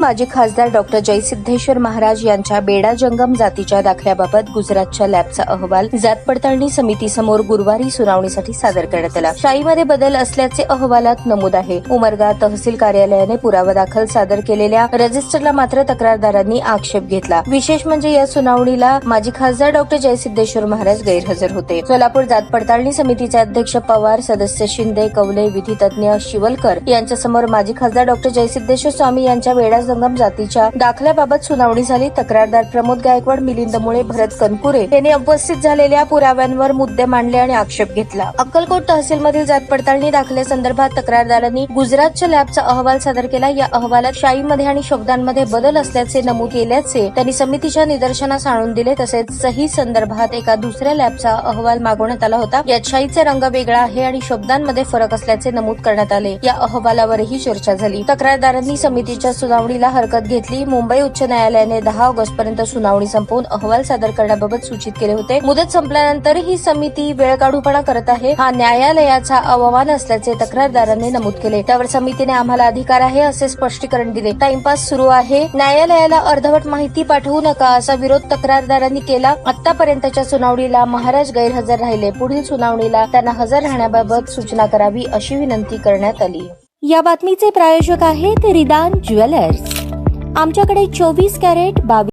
माजी खासदार डॉक्टर जयसिद्धेश्वर महाराज यांच्या बेडा जंगम जातीच्या दाखल्याबाबत गुजरातच्या लॅबचा अहवाल जात पडताळणी समितीसमोर गुरुवारी सुनावणीसाठी सादर करण्यात आला. शाईमध्ये बदल असल्याचे अहवालात नमूद आहे. उमरगा तहसील कार्यालयाने पुरावा दाखल सादर केलेल्या रजिस्टरला मात्र तक्रारदारांनी आक्षेप घेतला. विशेष म्हणजे या सुनावणीला माजी खासदार डॉक्टर जयसिद्धेश्वर महाराज गैरहजर होते. सोलापूर जात पडताळणी समितीचे अध्यक्ष पवार सदस्य शिंदे कवले विधितज्ञ शिवलकर यांच्यासमोर माजी खासदार डॉक्टर जयसिद्धेश्वर स्वामी यांच्या बेडा जंगम जातीच्या दाखल्याबाबत सुनावणी झाली. तक्रारदार प्रमोद गायकवाड मिलिंद मुळे भरत कनपुरे यांनी उपस्थित झालेल्या पुराव्यांवर मुद्दे मांडले आणि आक्षेप घेतला. अक्कलकोट तहसीलमधील जात पडताळणी दाखल्यासंदर्भात तक्रारदारांनी गुजरातच्या लॅबचा अहवाल सादर केला. या अहवालात शाईमध्ये आणि शब्दांमध्ये बदल असल्याचे नमूद केल्याचे त्यांनी समितीच्या निदर्शनास आणून दिले. तसेच सही संदर्भात एका दुसऱ्या लॅबचा अहवाल मागवण्यात आला होता. यात शाईचा रंग वेगळा आहे आणि शब्दांमध्ये फरक असल्याचे नमूद करण्यात आले. या अहवालावरही चर्चा झाली. तक्रारदारांनी समितीच्या सुनावणी सुनावणीला हरकत घेतली. मुंबई उच्च न्यायालयाने दहा ऑगस्ट पर्यंत सुनावणी संपवून अहवाल सादर करण्याबाबत सूचित केले होते. मुदत संपल्यानंतर ही समिती वेळ काढूपणा करत आहे. हा न्यायालयाचा अवमान असल्याचे तक्रारदारांनी नमूद केले. त्यावर समितीने आम्हाला अधिकार आहे असे स्पष्टीकरण दिले. टाइमपास सुरू आहे. न्यायालयाला अर्धवट माहिती पाठवू नका असा विरोध तक्रारदारांनी केला. आतापर्यंतच्या सुनावणीला महाराज गैरहजर राहिले. पुढील सुनावणीला त्यांना हजर राहण्याबाबत सूचना करावी अशी विनंती करण्यात आली. या बातमीचे प्रायोजक आहेत रिदान ज्वेलर्स. आमच्याकडे चोवीस कॅरेट बावीस